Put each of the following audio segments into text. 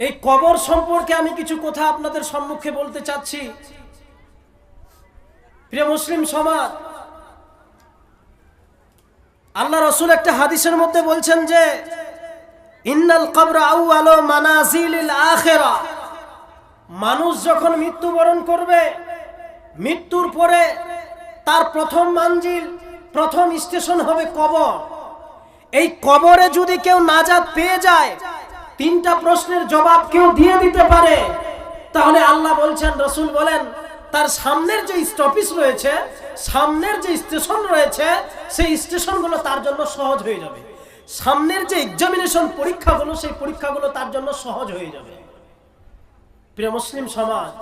এই কবর সম্পর্কে আমি কিছু কথা আপনাদের সম্মুখে বলতে চাচ্ছি। প্রিয় মুসলিম সমাজ, আল্লাহ রসুল একটা হাদিসের মধ্যে বলছেন যে, ইন্নাল কবর আউ আলো মানাজিল আখেরা। মানুষ যখন মৃত্যুবরণ করবে, মৃত্যুর পরে তার প্রথম মানজিল প্রথম স্টেশন হবে কবর। এই কবরে যদি কেউ নাজাদ পেয়ে যায় তিনটা প্রশ্নের জবাব কেউ দিয়ে দিতে পারে। তাহলে আল্লাহ বলছেন, রসুল বলেন, তার সামনের যে স্টপিস রয়েছে, সামনের যে স্টেশন রয়েছে, সেই স্টেশনগুলো তার জন্য সহজ হয়ে যাবে। সামনের যে এক্সামিনেশন পরীক্ষাগুলো, সেই পরীক্ষাগুলো তার জন্য সহজ হয়ে যাবে। প্রিয় মুসলিম সমাজ,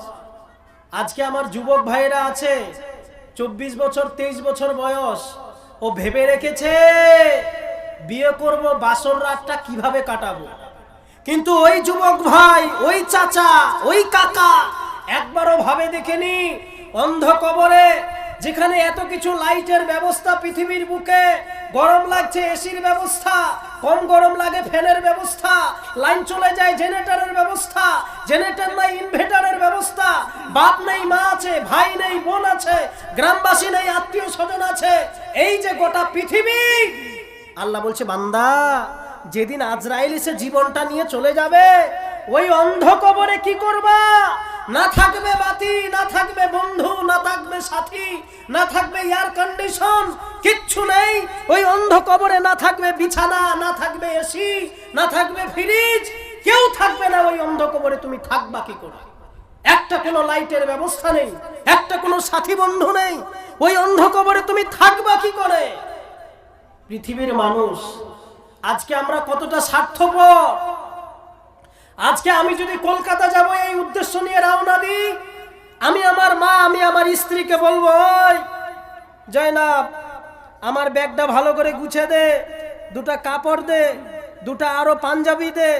আজকে আমার যুবক ভাইয়েরা আছে, চব্বিশ বছর, তেইশ বছর বয়স, ও ভেবে রেখেছে, বিয়ে করব বাসর রাতটা কীভাবে কাটাবো? কিন্তু ওই যুবক ভাই, ওই চাচা, ওই কাকা একবারও ভাবে দেখেনি অন্ধ কবরে, যেখানে এত কিছু লাইটের ব্যবস্থা পৃথিবীর বুকে, গরম লাগছে, এসির ব্যবস্থা, কম গরম লাগে, ফ্যানের ব্যবস্থা, লাইন চলে যায়, জেনারেটরের ব্যবস্থা, জেনারেটর নাই, ইনভার্টারের ব্যবস্থা, বাপ নেই, মা আছে, ভাই নেই, বোন আছে, গ্রামবাসী নেই, আত্মীয় স্বজন আছে, এই যে গোটা পৃথিবী, আল্লাহ বলছে, বান্দা যেদিন আজরাইল এসে জীবনটা নিয়ে চলে যাবে, ওই অন্ধ কবরে কি করবা? না থাকবে বাতি, না থাকবে বন্ধু, না থাকবে সাথী, না থাকবে এয়ার কন্ডিশন কিচ্ছু নেই। ওই অন্ধ কবরে না থাকবে বিছানা, না থাকবে এসি, না থাকবে ফ্রিজ কেউ থাকবে না ওই অন্ধ কবরে, তুমি থাকবা কি করে? একটা কোনো লাইটের ব্যবস্থা নেই, একটা কোনো সাথী বন্ধু নেই, ওই অন্ধ কবরে তুমি থাকবা কি করে? পৃথিবীর মানুষ আজকে আমরা কতটা স্বার্থপর? আজকে আমি যদি কলকাতা যাব, এই উদ্দেশ্য নিয়ে রওনা দিই, আমি আমার মা, আমি আমার স্ত্রীকে বলব জয়নাব, আমার ব্যাগটা ভালো করে গুছে দে, দুটা কাপড় দে, দুটা আরও পাঞ্জাবি দে,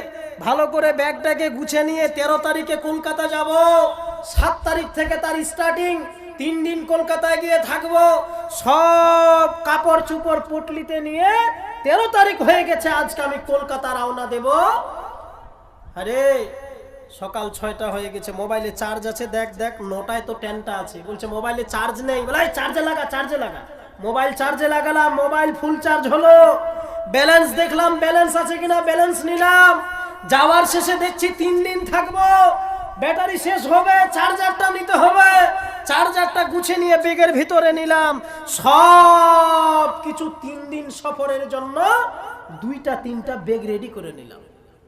ভালো করে ব্যাগটাকে গুছে নিয়ে তেরো তারিখে কলকাতা যাব। সাত তারিখ থেকে তার স্টার্টিং তিন দিন কলকাতায় গিয়ে থাকব। সব কাপড় চুপড় পুটলিতে নিয়ে তেরো তারিখ হয়ে গেছে, আজকে আমি কলকাতা রওনা দেব। আরে, সকাল ছয়টা হয়ে গেছে, মোবাইলে চার্জ আছে, দেখ দেখ, নটায় তো টেনটা আছে। বলছে, মোবাইলে চার্জ নেই। বলে চার্জে লাগা চার্জে লাগা। মোবাইল চার্জে লাগালাম, মোবাইল ফুল চার্জ হলো। ব্যালেন্স দেখলাম ব্যালেন্স আছে কিনা ব্যালেন্স নিলাম। যাওয়ার শেষে দেখছি তিন দিন থাকব। ব্যাটারি শেষ হবে চার্জারটা নিতে হবে। চার্জারটা গুছে নিয়ে বেগের ভিতরে নিলাম। সব কিছু তিন দিন সফরের জন্য দুইটা, তিনটা বেগ রেডি করে নিলাম।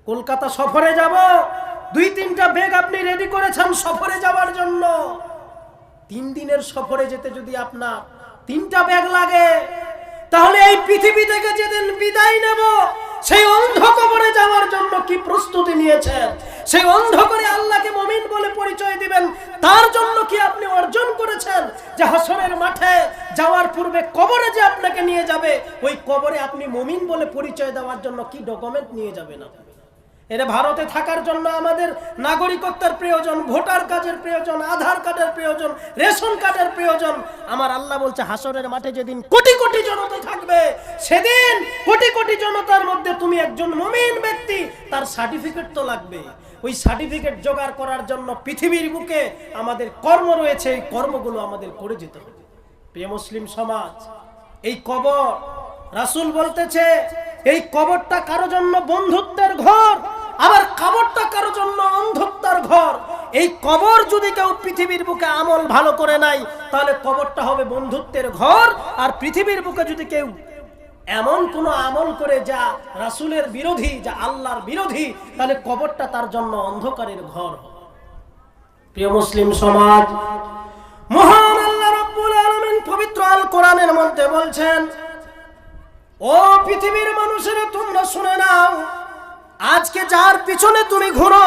কলকাতা সফরে যাব, দুই, তিনটা বেগ আপনি রেডি করেছেন সফরে যাওয়ার জন্য। তিন দিনের সফরে যেতে যদি আপনার তিনটা ব্যাগ লাগে, তাহলে এই পৃথিবী থেকে যেদিন বিদায় নেব সেই অন্ধকবরে যাওয়ার জন্য কি প্রস্তুতি নিয়েছেন? সেই অন্ধ করে আল্লাহকে মমিন বলে পরিচয় দিবেন। তার জন্য কি আপনি অর্জন করেছেন? যে হাসনের মাঠে যাওয়ার পূর্বে কবরে যে আপনাকে নিয়ে যাবে, ওই কবরে আপনি মমিন বলে পরিচয় দেওয়ার জন্য কি ডকুমেন্ট নিয়ে যাবেন আপনি? এরা ভারতে থাকার জন্য আমাদের নাগরিকত্বের প্রয়োজন, ভোটার কার্ডের প্রয়োজন, আধার কার্ডের প্রয়োজন, রেশন কার্ডের প্রয়োজন। আমার আল্লাহ বলছে, হাসরের মাঠে যেদিন কোটি কোটি জনতা থাকবে, সেদিন কোটি কোটি জনতার মধ্যে তুমি একজন মমিন ব্যক্তি, তার সার্টিফিকেট তো লাগবে। ওই সার্টিফিকেট জোগাড় করার জন্য পৃথিবীর বুকে আমাদের কর্ম রয়েছে, এই কর্মগুলো আমাদের করে যেতে হবে। প্রিয় মুসলিম সমাজ, এই কবর, রাসূল বলতেছে, এই কবরটা কারও জন্য বন্ধুত্বের ঘর আবার কবরটা কারও জন্য অন্ধত্বের ঘর। এই কবর যদি কেউ পৃথিবীর বুকে আমল ভালো করে নাই তাহলে কবরটা হবে বন্ধুত্বের ঘর। আর পৃথিবীর বুকে যদি কেউ এমন কোন আমল করে যা রাসূলের বিরোধী, যা আল্লাহর বিরোধী, তাহলে কবরটা তার জন্য অন্ধকারের ঘর প্রিয় মুসলিম সমাজ, মহান আল্লাহ রাব্বুল আলামিন পবিত্র আল কোরআনের মধ্যে বলছেন, ও পৃথিবীর মানুষেরা, তোমরা শুনে নাও আজকে যার পিছনে তুমি ঘুরো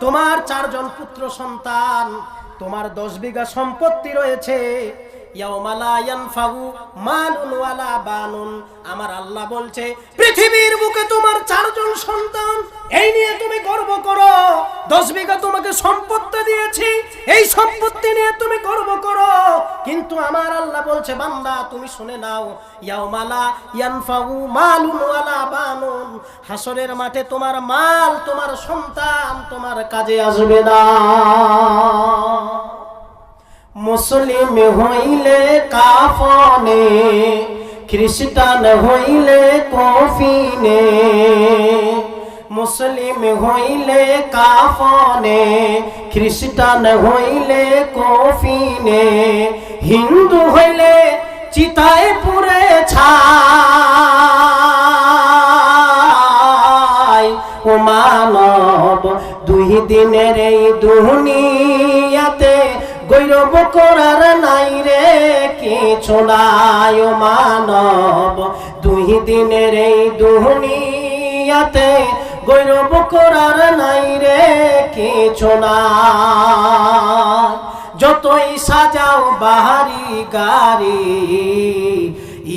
তোমার চারজন পুত্র সন্তান তোমার দশ বিঘা সম্পত্তি রয়েছে। আমার আল্লাহ বলছে, পৃথিবীর বুকে তোমার চারজন সন্তান, এই নিয়ে তুমি গর্ব করো। দশ বিঘা তোমাকে সম্পত্তি দিয়েছি, এই সম্পত্তি নিয়ে তুমি গর্ব করো। কিন্তু আমার আল্লাহ বলছে, বান্দা, তুমি শুনে নাও ইয়াউমালা ইয়ানফাউ মালুন বানুন। হাসরের মাঠে তোমার মাল, তোমার সন্তান তোমার কাজে আসবে না। মুসলিম হইলে কাফনে, খ্রিস্টান হইলে কফিনে। মুসলিম হইলে কাফনে, খ্রিস্টান হইলে কফিনে। হিন্দু হইলে চিতায় পুরে ছাই। ও মানব দুই দিনের এই দুনিয়াতে গৈরব করার নাই রে, কিছু নাই মানব। দুই দিনের এই দুনিয়াতে গৈরব করার নাই রে, কিছু নাই। যতই সাজাও বাহারি গাড়ি,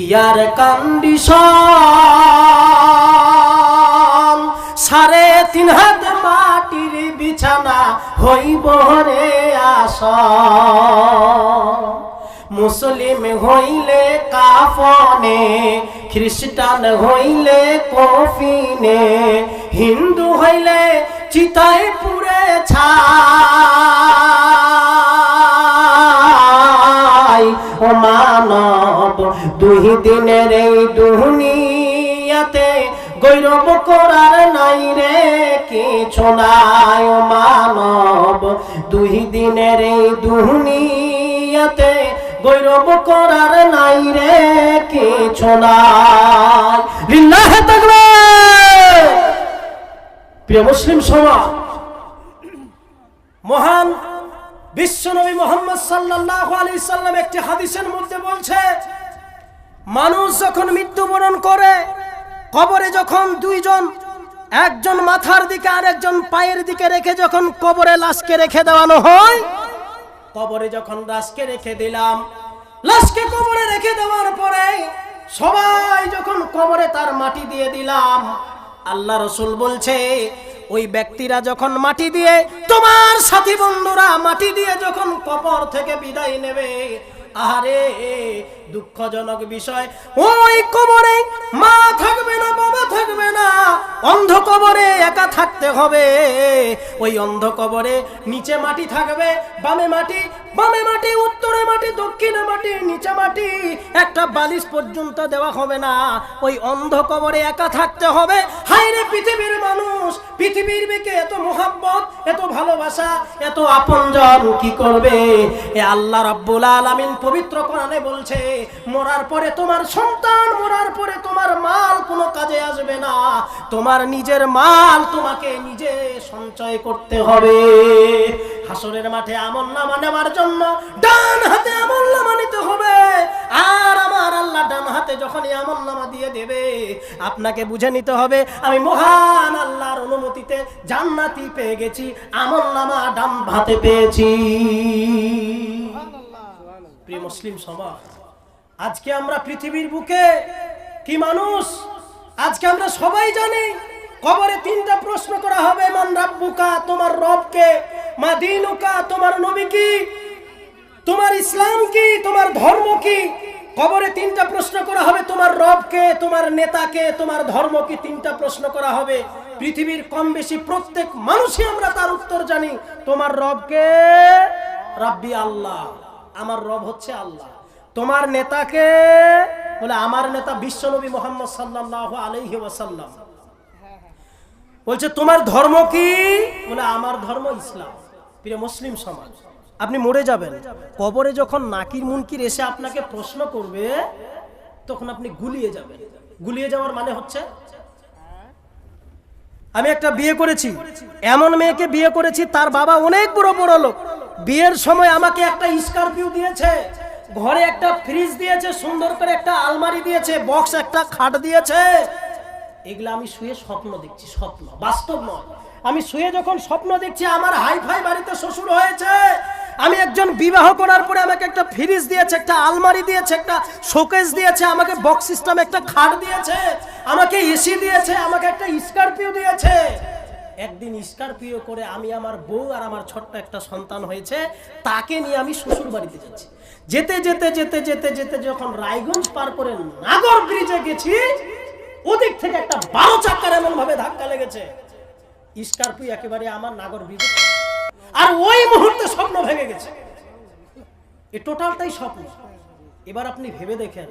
ইয়ার কন্ডিশন সাড়ে তিন হাত মাটির বিছানা হইব রে আস। মুসলিম হইলে কাফনে, খ্রিস্টান হইলে কফিনে, হিন্দু হইলে চিতায় পুরে ছাই। ও মানব, দুই দিনের এই দুনিয়াতে গৈরব করার নাই রে, কিছু নাই মানব। দুই দিনের এই দুনিয়াতে গৈরব করার নাই রে, কিছু নাই। লিল্লাহে তাকবীর! প্রিয় মুসলিম সমাজ, মহান বিশ্ব বিশ্বনবী মোহাম্মদ সাল্লাল্লাহু আলাইহি সাল্লাম একটি হাদিসের মধ্যে বলছে, মানুষ যখন মৃত্যুবরণ করে কবরে যখন দুইজন, একজন মাথার দিকে আর একজন পায়ের দিকে রেখে যখন কবরে লাশকে রেখে দেওয়ানো হয়, কবরে যখন লাশকে রেখে দিলাম, লাশকে কবরে রেখে দেওয়ার পরে সবাই যখন কবরে তার মাটি দিয়ে দিলাম, আল্লাহ রসুল বলছে, ওই ব্যক্তিরা যখন মাটি দিয়ে, তোমার সাথী বন্ধুরা মাটি দিয়ে যখন কবর থেকে বিদায় নেবে আরে দুঃখজনক বিষয়। ওই কবরে মা থাকবে না, বাবা থাকবে না। অন্ধ কবরে একা থাকতে হবে। ওই অন্ধ কবরে নিচে মাটি থাকবে, বামে মাটি বামে মাটি, উত্তরে মাটি, দক্ষিণে মাটি, নিচে মাটি। একটা বালিশ পর্যন্ত দেওয়া হবে না। ওই অন্ধ কবরে একা থাকতে হবে। হাইরে পৃথিবীর মানুষ, পৃথিবীর বেকে এত মোহাব্বত, এত ভালোবাসা, এত আপনজন কি করবে? এ আল্লাহ রাব্বুল আলামিন পবিত্র কোরআনে বলছে, মরার পরে তোমার সন্তান, মরার পরে তোমার মাল কোনো কাজে আসবে না। তোমার নিজের মাল তোমাকে নিজে সঞ্চয় করতে হবে। হাসরের মাঠে আমল নামা নেওয়ার জন্য ডান হাতে আমল নামা নিতে হবে। আর আমার আল্লাহ ডান হাতে যখনই আমল নামা দিয়ে দেবে, আপনাকে বুঝে নিতে হবে, আমি মহান আল্লাহর অনুমতিতে জান্নাতি পেয়ে গেছি, আমল নামা ডান হাতে পেয়েছি। প্রিয় মুসলিম সমাজ, আজকে আমরা পৃথিবীর বুকে কি মানুষ? আজকে আমরা সবাই জানি কবরে তিনটা প্রশ্ন করা হবে, মান রাব্বুকা, তোমার রবকে, মা দিনুকা, তোমার নবী কি? তোমার ইসলাম কি? তোমার ধর্ম কি? কবরে তিনটা প্রশ্ন করা হবে, তোমার রবকে, তোমার নেতাকে, তোমার ধর্ম কি? তিনটা প্রশ্ন করা হবে। পৃথিবীর কম বেশি প্রত্যেক মানুষই আমরা তার উত্তর জানি, তোমার রবকে, রাব্বি আল্লাহ। আমার রব হচ্ছে আল্লাহ। তোমার নেতাকে বলে, আমার নেতা বিশ্বনবী মোহাম্মদ সাল্লাল্লাহু আলাইহি ওয়াসাল্লাম। বলছে, তোমার ধর্ম কি? বলে, আমার ধর্ম ইসলাম। প্রিয় মুসলিম সমাজ, আপনি মরে যাবেন। কবরে যখন নাকির মুনকির এসে আপনাকে প্রশ্ন করবে, তখন আপনি গুলিয়ে যাবেন। গুলিয়ে যাওয়ার মানে হচ্ছে, আমি একটা বিয়ে করেছি। এমন মেয়েকে বিয়ে করেছি, তার বাবা অনেক বড় বড় লোক। বিয়ের সময় আমাকে একটা স্করপিও দিয়েছে, ঘরে একটা ফ্রিজ দিয়েছে, সুন্দর করে একটা আলমারি দিয়েছে, বক্স একটা খাট দিয়েছে। এগুলো আমি শুয়ে স্বপ্ন দেখছি, স্বপ্ন, বাস্তব নয়। আমি শুয়ে যখন স্বপ্ন দেখছি, আমার হাইফাই বাড়িতে শ্বশুর হয়েছে। আমি একজন বিবাহ করার পরে আমাকে একটা ফ্রিজ দিয়েছে, একটা আলমারি দিয়েছে, একটা শোকেস দিয়েছে, আমাকে বক্স সিস্টেম একটা খাট দিয়েছে, আমাকে এসি দিয়েছে, আমাকে একটা স্করপিও দিয়েছে। একদিন স্করপিও করে আমি আমার বউ আর আমার ছোট্ট একটা সন্তান হয়েছে, তাকে নিয়ে আমি শ্বশুর বাড়িতে যাচ্ছি। যেতে যেতে যেতে যেতে যেতে যখন রায়গঞ্জ পার করে নাগর ব্রিজে গেছি, ওদিক থেকে একটা বারো চাকার এমন ভাবে ধাক্কা লেগেছে। স্করপিও একেবারে আমার নাগর ব্রিজে আর ওই মুহূর্তে স্বপ্ন ভেঙে গেছে। এ টোটালটাই স্বপ্ন। এবার আপনি ভেবে দেখেন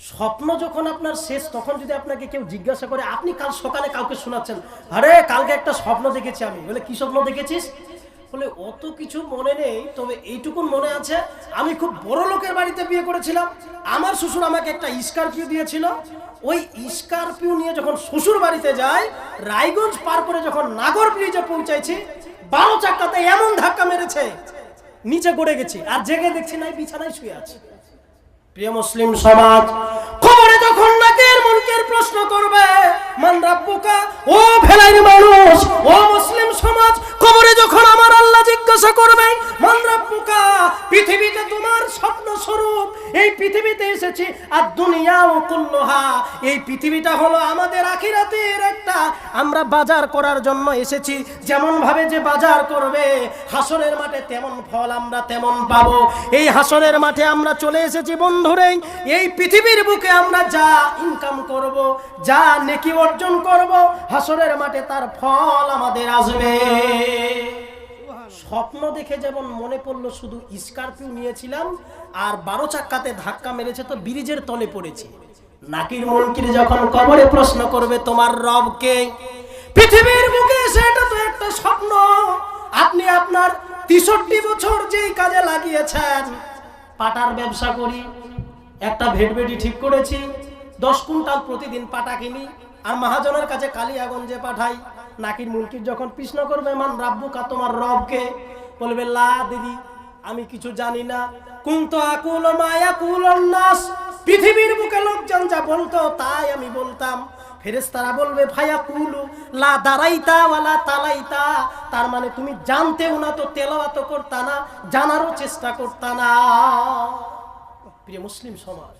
স্বপ্ন যখন আপনার শেষ, তখন যদি আপনাকে কেউ জিজ্ঞাসা করে, আপনি কাল সকালে কাউকে শোনাচ্ছেন? আরে, কালকে একটা স্বপ্ন দেখেছি আমি। বলে, কি স্বপ্ন দেখেছিস? বলে, অত কিছু মনে নেই, তবে এইটুকুন মনে আছে, আমি খুব বড় লোকের বাড়িতে বিয়ে করেছিলাম। আমার শ্বশুর আমাকে একটা স্করপিও দিয়েছিল। ওই স্করপিও নিয়ে যখন শ্বশুর বাড়িতে যায় রায়গঞ্জ পার করে যখন নাগর ব্রিজে পৌঁছাইছি, বারো চাকাতে এমন ধাক্কা মেরেছে, নিচে গড়ে গেছি, আর জেগে দেখছি নাই বিছানায় শুয়ে আছে। প্রিয় মুসলিম সমাজ খবরে যখন নাকের মুনকের প্রশ্ন করবে, মান রাব্বুকা? ও ভেলাইর মানুষ, ও মুসলিম সমাজ খবরে যখন আমার আল্লাহ জিজ্ঞাসা করবে, মান রাব্বুকা, পৃথিবীতে তোমার স্বপ্ন স্বরূপ এই পৃথিবীতে এসেছি আর দুনিয়া ও কুল্লুহা, এই পৃথিবীটা হলো আমাদের আখিরাতের একটা, আমরা বাজার করার জন্য এসেছি যেমন ভাবে যে বাজার করবে হাসনের মাঠে তেমন ফল আমরা তেমন পাবো, এই হাসনের মাঠে আমরা চলে এসেছি বন্ধুরে, এই পৃথিবীর বুকে আমরা যা ইনকাম করব, যা নেকি অর্জন করব হাসনের মাঠে তার ফল আমাদের আসবে। স্বপ্ন দেখে যেমন মনে পড়ল শুধু স্করপিও নিয়েছিলাম, আর বারো চাক্কাতে ধাক্কা মেরেছে তো ব্রিজের তলে পড়েছে। নাকির মনকির যখন কবরে প্রশ্ন করবে, তোমার রবকে পৃথিবীর বুকে সেটা তো একটা স্বপ্ন। আপনি আপনার তেষট্টি বছর যেই কাজে লাগিয়েছেন, পাটার ব্যবসা করি, একটা ভেটভেটি ঠিক করেছি দশ কুইন্টাল প্রতিদিন পাটা কিনি, আর মহাজনের কাছে কালিয়াগঞ্জে পাঠাই। নাকির মুলকির যখন প্রশ্ন করবে, মান রাব্বুকা, তোমার রবকে? বলবে, লা দিদি, আমি কিছু জানি না। কুন্ত আকুল মায়া কুল নাস পৃথিবীর বুকে লোকজন যা বলতো, তাই আমি বলতাম। ফেরেশতারা বলবে ভাইয়া কুলু লা দাঁড়াইতা ওয়ালা তালাইতা। তার মানে তুমি জানতেও না তো তেলাওয়াত করতা না, জানারও চেষ্টা করতা না। প্রিয় মুসলিম সমাজ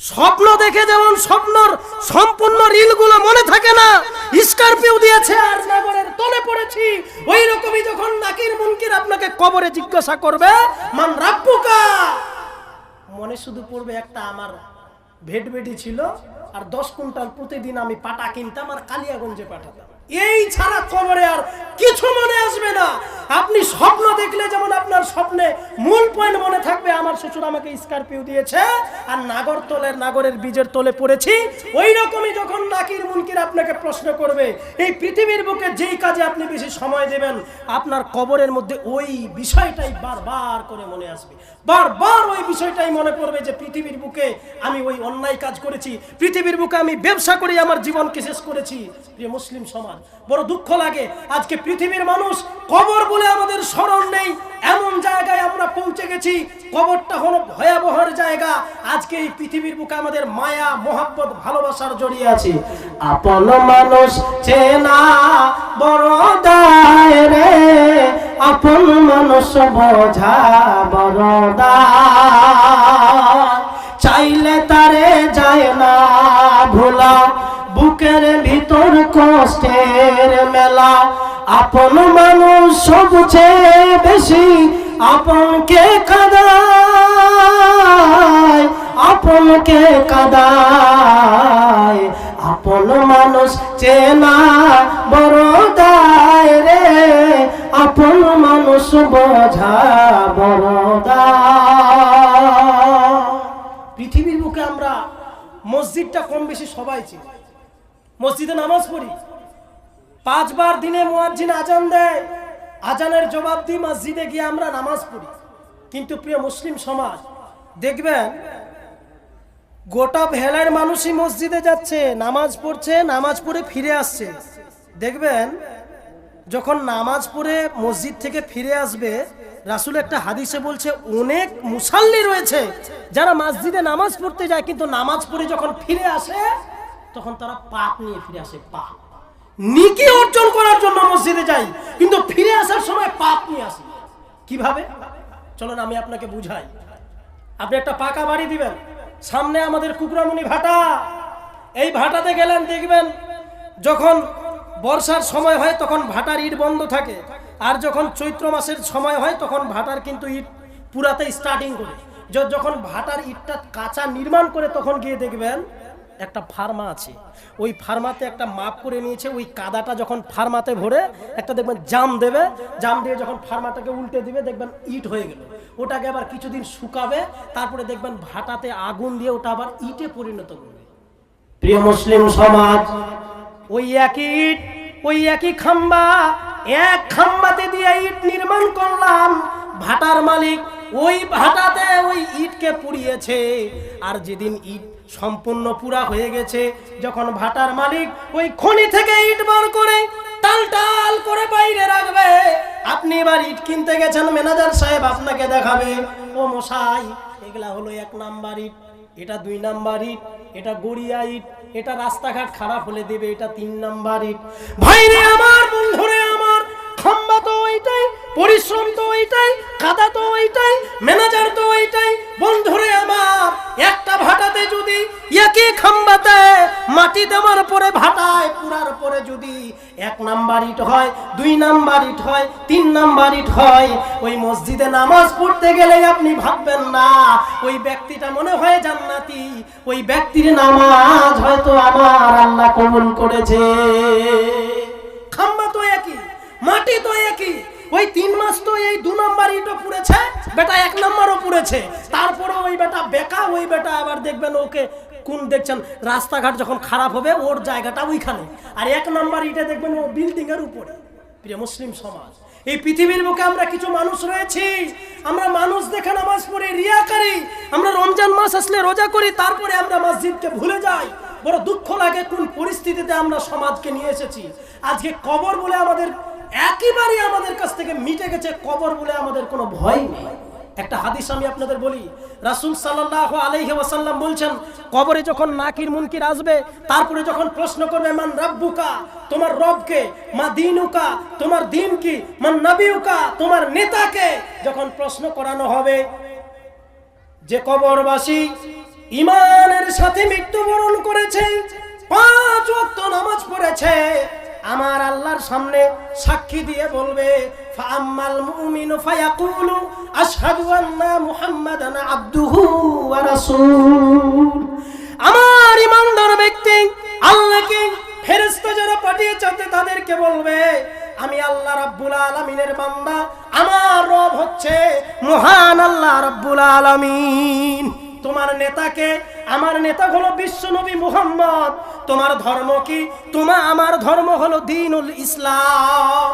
স্বপ্ন দেখে যেমন স্বপ্নর সম্পূর্ণ রিলগুলো মনে থাকে না, স্করপিও দিয়েছে আর নগরের তলে পড়েছি। ওই রকমই যখন নাকির মুনকির আপনাকে কবরে জিজ্ঞাসা করবে, মান রাব্বুকা? মনে শুধু পড়বে একটা আমার ভেট ছিল, আর দশ কুইন্টাল প্রতিদিন আমি পাটা কিনতাম আর কালিয়াগঞ্জে পাঠাতাম। এই ছাড়া খবরে আর কিছু মনে আসবে না। আপনি স্বপ্ন দেখলে যেমন আপনার স্বপ্নে মূল পয়েন্ট মনে থাকবে, আমার শ্বশুর আমাকে স্করপিও দিয়েছে, আর নাগর তলের নাগরের বীজের তলে পড়েছি। ওই রকমই যখন নাকির মুনকির আপনাকে প্রশ্ন করবে, এই পৃথিবীর বুকে যেই কাজে আপনি বেশি সময় দেবেন, আপনার কবরের মধ্যে ওই বিষয়টাই বারবার করে মনে আসবে। বারবার ওই বিষয়টাই মনে পড়বে যে পৃথিবীর বুকে আমি ওই অন্যায় কাজ করেছি, পৃথিবীর বুকে আমি ব্যবসা করে আমার জীবনকে শেষ করেছি। প্রিয় মুসলিম সমাজ বড় দুঃখ লাগে। আজকে পৃথিবীর মানুষ কবর বলে আমাদের স্মরণ নেই। এমন জায়গায় আমরা পৌঁছে গেছি। কবরটা হলো ভয়াবহর জায়গা। আজকে এই পৃথিবীর বুকে আমাদের মায়া, মোহাব্বত, ভালোবাসার জড়িয়ে আছে। আপন মানুষ চেনা বড় রে। আপন মানুষ বোঝা বড়দা চাইলে তারে যায় না ভোলা বুকের কষ্টের মেলা। আপন মানুষ সবচেয়ে বেশি আপনকে কাদায় আপনকে কাদায়। আপন মানুষ চেনা বড় রে, আপন মানুষ বোঝা বড় পৃথিবীর বুকে আমরা মসজিদটা কম বেশি সবাই চিনি। মসজিদে নামাজ পড়ি। পাঁচবার দিনে মুয়াজ্জিন আজান দেয়। আজানের জবাব দিই মসজিদে গিয়ে আমরা নামাজ পড়ি। কিন্তু প্রিয় মুসলিম সমাজ, দেখবেন, গোটা ভেলার মানুষই মসজিদে যাচ্ছে, নামাজ পড়ছে, নামাজ পড়ে ফিরে আসছে। দেখবেন, যখন নামাজ পড়ে মসজিদ থেকে ফিরে আসবে, রাসুল একটা হাদিসে বলছে, অনেক মুসাল্লি রয়েছে যারা মসজিদে নামাজ পড়তে যায়, কিন্তু নামাজ পড়ে যখন ফিরে আসে, তখন তারা পাপ নিয়ে ফিরে আসে, পাপ। নিকি অর্জন করার জন্য মসজিদে যাই, কিন্তু ফিরে আসার সময় পাপ নিয়ে আসি। কীভাবে? চলুন, আমি আপনাকে বুঝাই। আপনি একটা পাকা বাড়ি দিবেন, সামনে আমাদের কুকুরামণি ভাটা। এই ভাটাতে গেলেন, দেখবেন, যখন বর্ষার সময় হয়, তখন ভাটার ইট বন্ধ থাকে, আর যখন চৈত্র মাসের সময় হয়, তখন ভাটার কিন্তু ইট পুরাতে স্টার্টিং করে। যখন ভাটার ইটটা কাঁচা নির্মাণ করে, তখন গিয়ে দেখবেন একটা ফার্মা আছে। ওই ফার্মাতে একটা মাপ করে নিয়েছে, ওই কাদাটা যখন ফার্মাতে ভরে, একটা দেখবেন জাম দেবে, জাম দিয়ে যখন ফার্মাটাকে উল্টে দিবে, দেখবেন ইট হয়ে গেল। ওটাকে আবার কিছুদিন শুকাবে, তারপরে দেখবেন ভাটাতে আগুন দিয়ে ওটা আবার ইটে পরিণত করবে। প্রিয় মুসলিম সমাজ, ওই একই ইট, ওই একই খাম্বা, এক খাম্বাতে দিয়ে ইট নির্মাণ করলাম। ভাটার মালিক ওই ভাটাতে ওই ইটকে পুড়িয়েছে। আর যেদিন ইট সম্পূর্ণ পুরা হয়ে গেছে। যখন ভাটার মালিক ওই খনি থেকে ইট বার করে টাল টাল করে বাইরে রাখবে, আপনি এবার ইট কিনতে গেছেন, ম্যানেজার সাহেব আপনাকে দেখাবে। ও মশাই, এগুলা হলো এক নাম্বার ইট, এটা দুই নাম্বার ইট, এটা গড়িয়া ইট, এটা রাস্তাঘাট খারাপ হলে দেবে, এটা তিন নাম্বার ইট। ভাইরে আমার বন্ধুরে পরিশ্রম তো ওইটাই কাদা তো ওইটাই ম্যানেজার তো ওইটাই বন্ধুরে আমার, একটা ভাটাতে যদি একই খাম্বাতে মাটি দেওয়ার পরে ভাটায় পুরার পরে যদি এক নাম্বার ইট হয়, দুই নাম্বার ইট হয়, তিন নাম্বার ইট হয়, ওই মসজিদে নামাজ পড়তে গেলে আপনি ভাববেন না, ওই ব্যক্তিটা মনে হয় জান্নাতি, ওই ব্যক্তির নামাজ হয়তো আমার আল্লাহ কবুল করেছে। খাম্বা তো একই, মাটি তো একই ওই তিন মাস তো এই দু নম্বর ইটও পুড়েছে, বেটা এক নম্বরও পুড়েছে। তারপরে ওই বেটা বেকা, ওই বেটা আবার দেখবেন ওকে কোন দেখছেন, রাস্তাঘাট যখন খারাপ হবে, ওর জায়গাটা ওইখানে। আর এক নম্বর ইটে দেখবেন ও বিল্ডিং এর উপরে, প্রিয় মুসলিম সমাজ। এই পৃথিবীর বুকে আমরা কিছু মানুষ রয়েছি, আমরা মানুষ দেখে নামাজ পড়ি রিয়াকারি আমরা রমজান মাস আসলে রোজা করি, তারপরে আমরা মসজিদকে ভুলে যাই। বড় দুঃখ লাগে কোন পরিস্থিতিতে আমরা সমাজকে নিয়ে এসেছি। আজকে কবর বলে আমাদের একেবারে আমাদের কাছ থেকে মিটে গেছে কবর বলে আমাদের কোনো ভয় নেই। একটা হাদিস আমি আপনাদের বলি, রাসূল সাল্লাল্লাহু আলাইহি ওয়াসাল্লাম বলছেন, কবরে যখন নাকির মুনকির আসবে, তারপরে যখন প্রশ্ন করবে, মান রাব্বুকা? তোমার রবকে? মা দিনুকা? তোমার দিন কি মান নবিউকা? তোমার নেতাকে? যখন প্রশ্ন করানো হবে, যে কবরবাসী ইমানের সাথে মৃত্যুবরণ করেছে, পাঁচ ওয়াক্ত নামাজ পড়েছে আমার আল্লাহর সামনে সাক্ষী দিয়ে বলবে, ফাআম্মাল মুমিনু ফায়াকুলু, আশহাদু আন্না মুহাম্মাদান আবদুহু ওয়া রাসূল আমার ইমানদার ব্যক্তি আল্লাহকে ফেরেশতা যারা পাঠিয়েছে তাদেরকে বলবে, আমি আল্লাহ রাব্বুল আলামিনের বান্দা, আমার রব হচ্ছে মহান আল্লাহ রাব্বুল আলামিন। তোমার নেতাকে, আমার নেতা হলো বিশ্বনবী মুহাম্মদ। তোমার ধর্ম কি? তোমার আমার ধর্ম হলো দিনুল ইসলাম।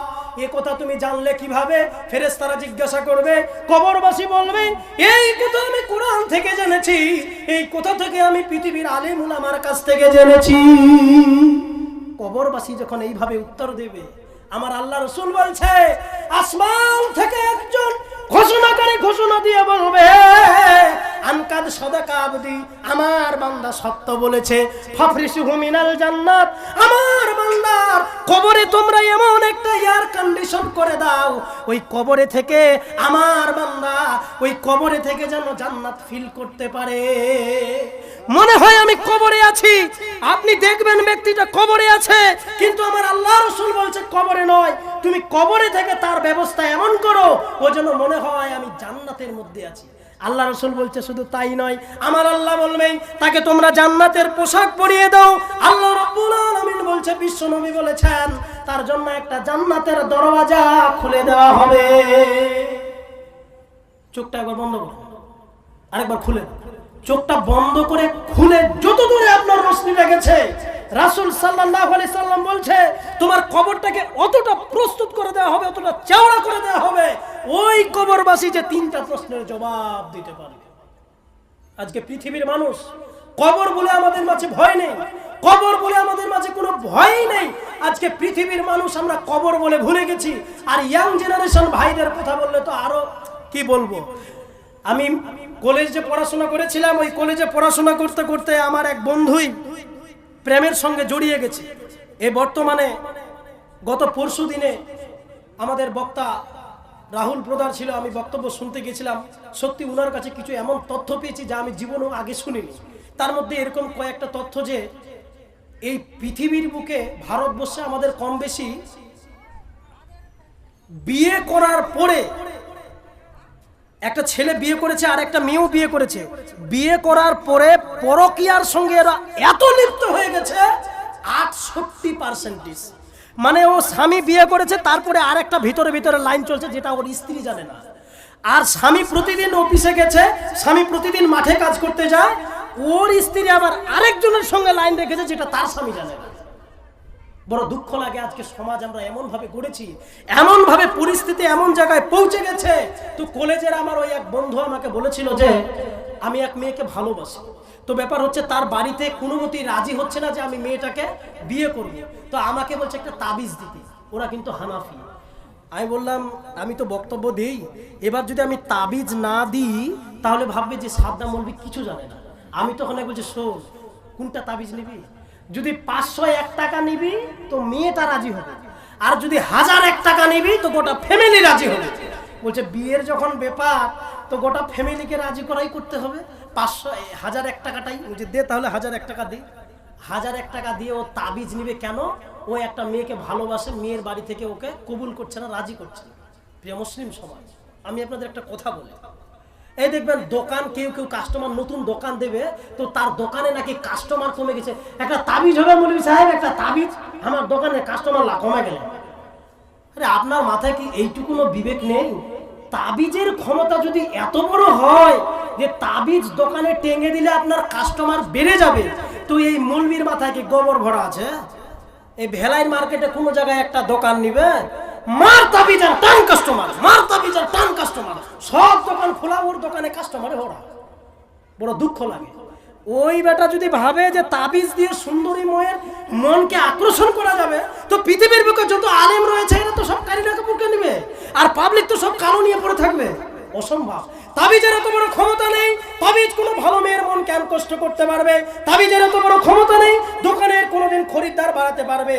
এ কথা তুমি জানলে কীভাবে? ফেরেশতারা জিজ্ঞাসা করবে, কবরবাসী বলবে, এই কথা আমি কোরআন থেকে জেনেছি। এই কথা থেকে আমি পৃথিবীর আলেম আমার কাছ থেকে জেনেছি। কবরবাসী যখন এইভাবে উত্তর দেবে আমার আল্লাহ রসুল বলছে, আসমান থেকে একজন ঘোষণাকারী ঘোষণা দিয়ে বলবে, আনকাদ সদাকা আবদি, আমার বান্দা সত্য বলেছে, ফাফরিসু মিনাল জান্নাত, আমার বান্দার কবরে তোমরা এমন একটা এয়ার কন্ডিশন করে দাও, ওই কবরে থেকে আমার বান্দা, ওই কবরে থেকে যেন জান্নাত ফিল করতে পারে। মনে হয় আমি কবরে আছি। আপনি দেখবেন ব্যক্তিটা কবরে আছে, কিন্তু আমার আল্লাহ রসুল বলছে, কবরে নয়, তুমি কবরে থেকে তার ব্যবস্থা এমন করো, ও যেন মনে হয় আমি জান্নাতের মধ্যে আছি। আল্লাহ রসুল বলছে, শুধু তাই নয়, আমার আল্লাহ বলবেন তাকে তোমরা জান্নাতের পোশাক পরিয়ে দাও। আল্লাহ রব্বুল আলামিন বলছে, বিশ্ব নবী বলেছেন, তার জন্য একটা জান্নাতের দরওয়াজা খুলে দেওয়া হবে। চোখটা একবার বন্ধ করুন আরেকবার খুলে। চোখটা বন্ধ করে খুলে যত দূরে আপনার রশ্মিটা গেছে রাসুল সাল্লাল্লাহু আলাইহি সাল্লাম বলছে, তোমার কবরটাকে অতটা প্রস্তুত করে দেওয়া হবে, অতটা চওড়া করে দেওয়া হবে। ওই কবরবাসী যে তিনটা প্রশ্নের জবাব দিতে পারবে। আজকে পৃথিবীর মানুষ, কবর বলে আমাদের মাঝে ভয় নেই, কবর বলে আমাদের মাঝে কোনো ভয় নেই। আজকে পৃথিবীর মানুষ, আমরা কবর বলে ভুলে গেছি। আর ইয়াং জেনারেশন ভাইদের কথা বললে তো আরও কি বলব? আমি কলেজে পড়াশোনা করেছিলাম, ওই কলেজে পড়াশোনা করতে করতে আমার এক বন্ধুই প্রেমের সঙ্গে জড়িয়ে গেছে। এ বর্তমানে গত পরশু দিনে আমাদের বক্তা রাহুল প্রধান ছিল, আমি বক্তব্য শুনতে গেছিলাম সত্যি উনার কাছে কিছু এমন তথ্য পেয়েছি যা আমি জীবনেও আগে শুনিনি। তার মধ্যে এরকম কয়েকটা তথ্য যে, এই পৃথিবীর বুকে ভারতবর্ষে আমাদের কম বেশি বিয়ে করার পরে একটা ছেলে বিয়ে করেছে আর একটা মেয়েও বিয়ে করেছে। বিয়ে করার পরে পরকিয়ার সঙ্গে এরা এত লিপ্ত হয়ে গেছে, আটষট্টি পার্সেন্টেজ মানে ও স্বামী বিয়ে করেছে, তারপরে আর একটা ভিতরে ভিতরে লাইন চলছে যেটা ওর স্ত্রী জানে না। আর স্বামী প্রতিদিন অফিসে গেছে, স্বামী প্রতিদিন মাঠে কাজ করতে যায়, ওর স্ত্রী আবার আরেকজনের সঙ্গে লাইন রেখেছে যেটা তার স্বামী জানে না। বড় দুঃখ লাগে আজকে সমাজ আমরা এমন ভাবে গড়েছি এমন ভাবে পরিস্থিতি এমন জায়গায় পৌঁছে গেছে। তো কলেজের আমার ওই এক বন্ধু আমাকে বলেছিল যে, আমি এক মেয়েকে ভালোবাসি। তো ব্যাপার হচ্ছে তার বাড়িতে কোনো মতি রাজি হচ্ছে না যে আমি মেয়েটাকে বিয়ে করব। তো আমাকে বলছে একটা তাবিজ দিতে। ওরা কিন্তু হানাফি। আমি বললাম, আমি তো বক্তব্য দিই। এবার যদি আমি তাবিজ না দিই, তাহলে ভাববে যে সাদ্দা মলবি কিছু জানে না। আমি তখন বলছি, শোন, কোনটা তাবিজ নিবি? যদি পাঁচশো এক টাকা নিবি, তো মেয়েটা রাজি হবে। আর যদি হাজার এক টাকা নিবি, তো গোটা ফ্যামিলি রাজি হবে। বলছে, বিয়ের যখন ব্যাপার, তো গোটা ফ্যামিলিকে রাজি করাই করতে হবে। পাঁচশো হাজার এক টাকাটাই। বলছে, দে তাহলে হাজার এক টাকা দিই। হাজার এক টাকা দিয়ে ও তাবিজ নিবে কেন? ও একটা মেয়েকে ভালোবাসে, মেয়ের বাড়ি থেকে ওকে কবুল করছে না, রাজি করছে না। প্রিয় মুসলিম সমাজ, আমি আপনাদের একটা কথা বলি। এই দেখবেন দোকান, কেউ কেউ কাস্টমার নতুন দোকান দেবে, তো তার দোকানে নাকি কাস্টমার কমে গেছে। একটা তাবিজ হবে মৌলভী সাহেব, একটা তাবিজ। আমার দোকানে কাস্টমার কমে গেল। আরে আপনার মাথায় কি এইটুকুনো বিবেক নেই? তাবিজের ক্ষমতা যদি এত বড় হয় যে তাবিজ দোকানে টেঙে দিলে আপনার কাস্টমার বেড়ে যাবে, তো এই মৌলবীর মাথায় কি গোবর ভরা আছে? এই ভেলাই মার্কেটে কোনো জায়গায় একটা দোকান নিবে? মার আর টান কাস্টমার মার আর টান কাস্টমার সব দোকান খোলা, ওর দোকানে কাস্টমারে ওরা বড় দুঃখ লাগে। ওই বেটা যদি ভাবে যে তাবিজ দিয়ে সুন্দরী ময়ের মনকে আকর্ষণ করা যাবে, তো পৃথিবীর বুকে যত আলেম রয়েছে, এরা তো সব কারিনাকে বুকে নেবে? আর পাবলিক তো সব কালো নিয়ে পড়ে থাকবে। অসম্ভব। তাবিজের এত বড় ক্ষমতা নেই, তাবিজ কোনো ভালো মেয়ের মন কেন কষ্ট করতে পারবে? তাবিজের এত বড় ক্ষমতা নেই দোকানের কোনোদিন খরিদ্দার বাড়াতে পারবে।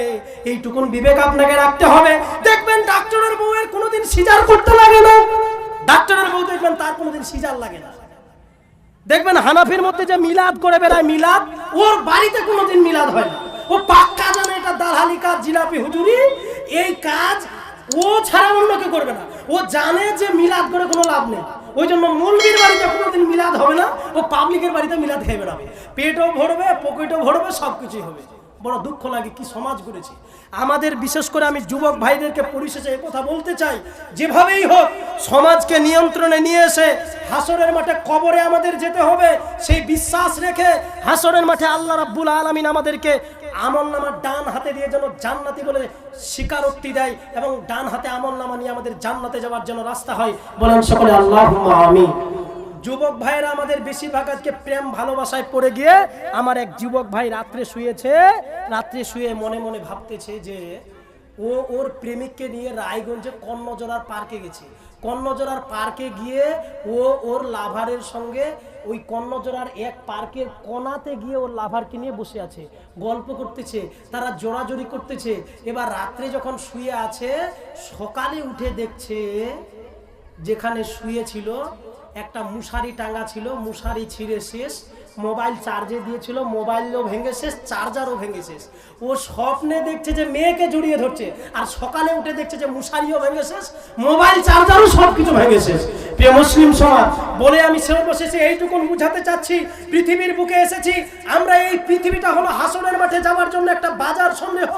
এইটুকুন বিবেক আপনাকে রাখতে হবে। দেখবেন ডাক্তারের বউয়ের কোনোদিন সিজার করতে লাগে না। ডাক্তারের বউ দেখবেন তার কোনোদিন সিজার লাগে না। দেখবেন হানাফির মধ্যে যে মিলাদ করে বেড়ায় মিলাদ, ওর বাড়িতে কোনোদিন মিলাদ হয় না। ও পাক্কা জানে এটা দালহালি কাজ, জিলাপি হুজুরি, এই কাজ ও ছাড়া অন্য কেউ করবে না। ও জানে যে মিলাদ করে কোনো লাভ নেই। ওই জন্য মৌলবীর বাড়িতে কোনোদিন মিলাদ হবে না, ও পাবলিকের বাড়িতে মিলাদ খেয়ে বেড়াবে। পেটও ভরবে, পকেটও ভরবে সব কিছুই হবে। বড় দুঃখ লাগে কি সমাজ করেছে। আমাদের, বিশেষ করে আমি যুবক ভাইদেরকে পরিশেষে কথা বলতে চাই, যেভাবেই হোক, সমাজকে নিয়ন্ত্রণে নিয়ে এসে হাসরের মাঠে কবরে আমাদের যেতে হবে, সেই বিশ্বাস রেখে হাসরের মাঠে আল্লাহ রাব্বুল আলামিন আমাদেরকে আমল নামার ডান হাতে দিয়ে যেন জান্নাতি বলে স্বীকারোক্তি দেয় এবং ডান হাতে আমল নামা নিয়ে আমাদের জান্নাতে যাওয়ার জন্য রাস্তা হয়। বলেন সকলে আল্লাহ আমি যুবক ভাইয়েরা আমাদের বেশিরভাগ আজকে প্রেম ভালোবাসায় পড়ে গিয়ে আমার এক যুবক ভাই রাত্রে শুয়েছে, রাত্রে শুয়ে মনে মনে ভাবতেছে যে ও ওর প্রেমিককে নিয়ে রায়গঞ্জে কর্ণজোড়ার পার্কে গেছে। কর্ণজোড়ার পার্কে গিয়ে ও ওর লাভারের সঙ্গে ওই কর্ণজোড়ার এক পার্কের কোনাতে গিয়ে ওর লাভারকে নিয়ে বসে আছে। গল্প করতেছে, তারা জোড়াজোড়ি করতেছে। এবার রাত্রে যখন শুয়ে আছে, সকালে উঠে দেখছে যেখানে শুয়েছিল একটা মুশারি টাঙ্গা ছিল, মুশারি ছিঁড়ে শেষ, মোবাইল চার্জে দিয়েছিল, মোবাইলও ভেঙে শেষ চার্জারও ভেঙে শেষ। ও স্বপ্নে দেখছে যে মেয়েকে জড়িয়ে ধরছে, আর সকালে উঠে দেখছে যে মুশারিও ভেঙে শেষ, মোবাইল চার্জারও সব কিছু ভেঙে শেষ। প্রিয় মুসলিম সমাজ, বলে আমি সর্বশেষে এইটুকুন বুঝাতে চাচ্ছি, পৃথিবীর বুকে এসেছি, আমরা এই পৃথিবীটা হলো হাসনের মাঠে যাওয়ার জন্য একটা বাজার সন্দেহ।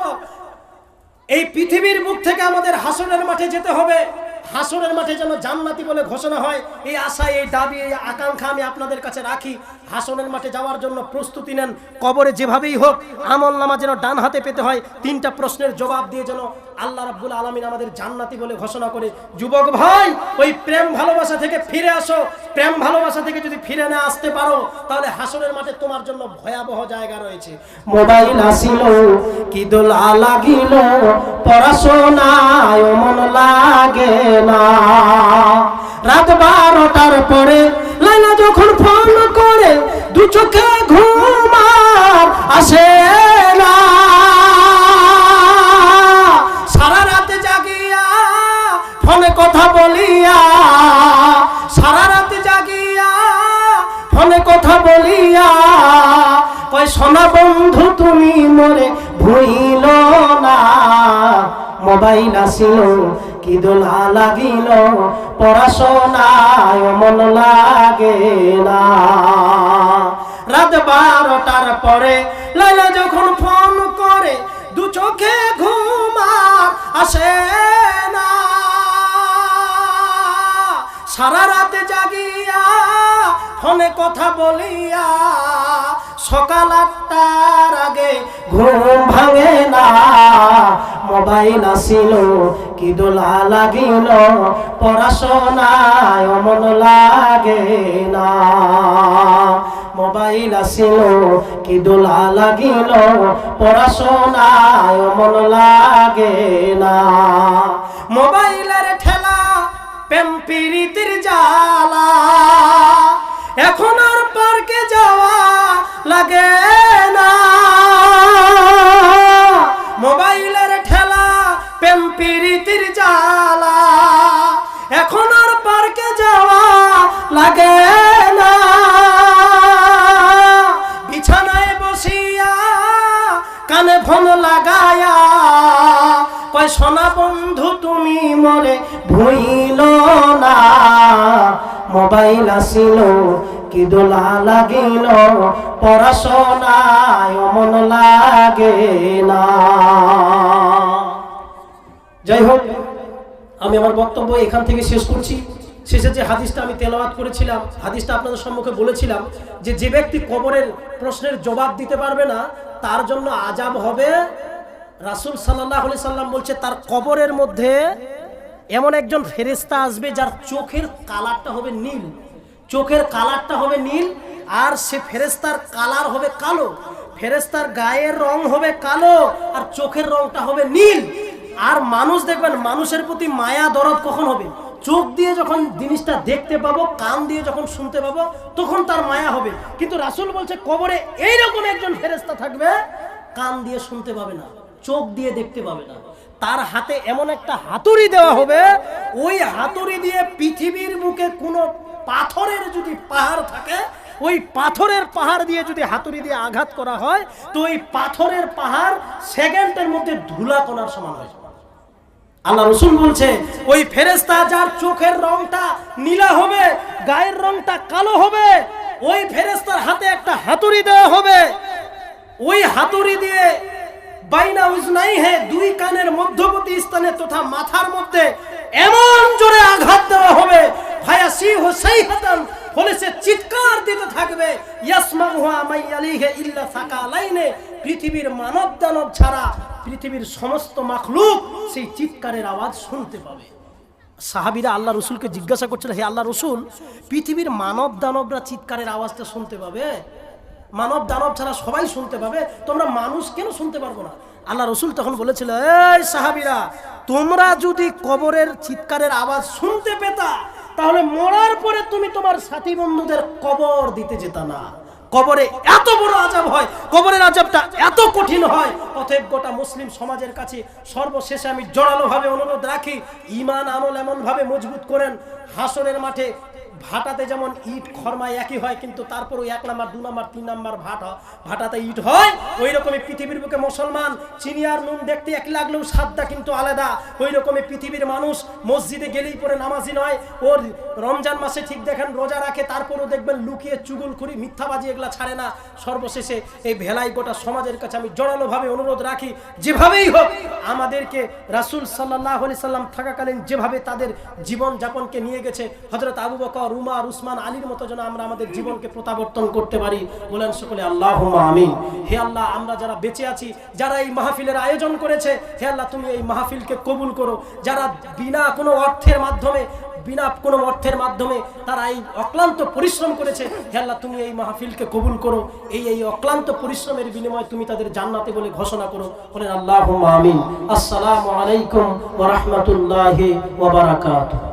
এই পৃথিবীর বুক থেকে আমাদের হাসনের মাঠে যেতে হবে। হাসনের মাঠে যেন জান্নাতি বলে ঘোষণা হয়, এই আশা, এই দাবি, এই আকাঙ্ক্ষা আমি আপনাদের কাছে রাখি। হাসনের মাঠে যাওয়ার জন্য প্রস্তুতি নেন, কবরে যেভাবেই হোক, আমল নামা যেন ডান হাতে পেতে হয়, তিনটা প্রশ্নের জবাব দিয়ে যেন আল্লাহ রাব্বুল আলমিন আমাদের জান্নাতি বলে ঘোষণা করে, যুবক ভাই, ওই প্রেম ভালোবাসা থেকে ফিরে আসো। প্রেম ভালোবাসা থেকে যদি ফিরে না আসতে পারো, তাহলে হাসনের মাঠে তোমার জন্য ভয়াবহ জায়গা রয়েছে। মোবাইল আসিল কি দোল লাগিল, পড়াশোনায় মন লাগে না। রাত বারোটার পরে লাইলা যখন ফোন করে, দু চোখে ঘুমার আসে না। মরে ভুইল না। মোবাইল আসিল, কি দোলা লাগিল। পড়াশোনায় মন লাগে না। রাত বারোটার পরে লাইলা যখন ফোন করে, দু চোখে ঘুম আর আসে না। সারা রাতে জাগিয়া ফোনে কথা বলিয়া সকাল আটটার আগে ঘুম ভাঙে না। মোবাইল আসিল, কি দোলা লাগিল, পড়াশোনায় মন লাগে না। মোবাইল আসিল, কি দোলা লাগিল, পড়াশোনায় মন লাগে না। মোবাইলের ঠেলা প্রেম জ্বালা। এখন আর পার্কে যাওয়া লাগে না। মোবাইলের ঠেলা, প্রেম পীড়িতির জ্বালা, এখন আর পার্কে যাওয়া লাগে না। বিছানায় বসিয়া কানে ফোন লাগায়া কয়, সোনা বন্ধু, তুমি মরে ভুইল মোবাইল আসিল, কি দোলা লাগিল, পড়াশোনায় মন লাগে না। যাই হোক, আমি আমার বক্তব্য এখান থেকে শেষ করছি। শেষে যে হাদিসটা আমি তেলাওয়াত করেছিলাম, হাদিসটা আপনাদের সম্মুখে বলেছিলাম যে যে ব্যক্তি কবরের প্রশ্নের জবাব দিতে পারবে না, তার জন্য আজাব হবে। রাসূল সাল্লাহ সাল্লাম বলছে, তার কবরের মধ্যে এমন একজন ফেরেস্তা আসবে যার চোখের কালারটা হবে নীল। চোখের কালারটা হবে নীল আর সে ফেরেস্তার কালার হবে কালো। ফেরেস্তার গায়ের রং হবে কালো আর চোখের রংটা হবে নীল। আর মানুষ দেখবেন, মানুষের প্রতি মায়া, দরদ কখন হবে? চোখ দিয়ে যখন জিনিসটা দেখতে পাবো, কান দিয়ে যখন শুনতে পাবো, তখন তার মায়া হবে। কিন্তু রাসূল বলছে, কবরে এইরকম একজন ফেরেস্তা থাকবে, কান দিয়ে শুনতে পাবে না, চোখ দিয়ে দেখতে পাবে না। তার হাতে এমন একটা হাতুড়ি দেওয়া হবে, ওই হাতুড়ি দিয়ে পৃথিবীর মুখে কোনো পাথরের যদি পাহাড় থাকে, ওই পাথরের পাহাড় দিয়ে যদি হাতুড়ি দিয়ে আঘাত করা হয়, তো ওই পাথরের পাহাড় সেকেন্ডের মধ্যে ধুলা কণার সমান হয়ে আল্লাহ রসুল বলছে, ওই ফেরেস্তা যার চোখের রংটা নীলা হবে, গায়ের রংটা কালো হবে, ওই ফেরেস্তার হাতে একটা হাতুড়ি দেওয়া হবে। ওই হাতুড়ি দিয়ে বাইনা উজনাই হে, দুই কানের মধ্যবর্তী স্থানে তথা মাথার মধ্যে এমন জোরে আঘাত দেওয়া হবে। ভায়া সিংহ সেই হাতান ফলে সে চিৎকার দিতে থাকবে। পৃথিবীর মানব দানব ছাড়া পৃথিবীর সমস্ত মাখলুক সেই চিৎকারের আওয়াজ শুনতে পাবে। সাহাবিরা আল্লাহ রসুলকে জিজ্ঞাসা করছিল, হে আল্লাহ রসুল, পৃথিবীর মানব দানবরা চিৎকারের আওয়াজটা শুনতে পাবে? মানব দানব ছাড়া সবাই শুনতে পাবে, তোমরা মানুষ কেন শুনতে পারব না? আল্লাহ রসুল তখন বলেছিল, এই সাহাবিরা, তোমরা যদি কবরের চিৎকারের আওয়াজ শুনতে পেতা, তাহলে মরার পরে তুমি তোমার সাথী বন্ধুদের কবর দিতে যেতা না। কবরে এত বড় আজাব হয়, কবরের আজাবটা এত কঠিন হয়, অতএব গোটা মুসলিম সমাজের কাছে সর্বশেষে আমি জোরালোভাবে অনুরোধ রাখি ইমান আমল এমনভাবে মজবুত করেন, হাসরের মাঠে ভাটাতে যেমন ইট খরমায় একই হয়, কিন্তু তারপরও এক নাম্বার, দু নাম্বার, তিন নাম্বার ভাটা ভাটাতে ইট হয় ওই রকমই পৃথিবীর বুকে মুসলমান, চিনি আর নুন দেখতে একই লাগলেও সাদটা কিন্তু আলাদা। ওই রকমই পৃথিবীর মানুষ মসজিদে গেলেই পরে নামাজি নয়, ওর রমজান মাসে ঠিক দেখেন, রোজা রাখে, তারপরও দেখবেন লুকিয়ে চুগুল করি মিথ্যাবাজি এগুলা ছাড়ে না। সর্বশেষে এই ভেলাই গোটা সমাজের কাছে আমি জোরালোভাবে অনুরোধ রাখি, যেভাবেই হোক, আমাদেরকে রাসূল সাল্লাহ সাল্লাম থাকাকালীন যেভাবে তাদের জীবন যাপনকে নিয়ে গেছে হজরত আবু বকর উমার, উসমান, আলীর মতো যেন আমরা আমাদের জীবনকে প্রত্যাবর্তন করতে পারি। বলেন সকলে আল্লাহ আমিন। হে আল্লাহ, আমরা যারা বেঁচে আছি, যারা এই মাহফিলের আয়োজন করেছে, হে আল্লাহ, তুমি এই মাহফিলকে কবুল করো। যারা বিনা কোনো অর্থের মাধ্যমে, বিনা কোনো অর্থের মাধ্যমে তারা এই অক্লান্ত পরিশ্রম করেছে, হে আল্লাহ, তুমি এই মাহফিলকে কবুল করো। এই এই অক্লান্ত পরিশ্রমের বিনিময়ে তুমি তাদের জান্নাতে বলে ঘোষণা করো। বলেন আল্লাহ আমিন। আসসালামু আলাইকুম ওয়া রাহমাতুল্লাহি ওয়া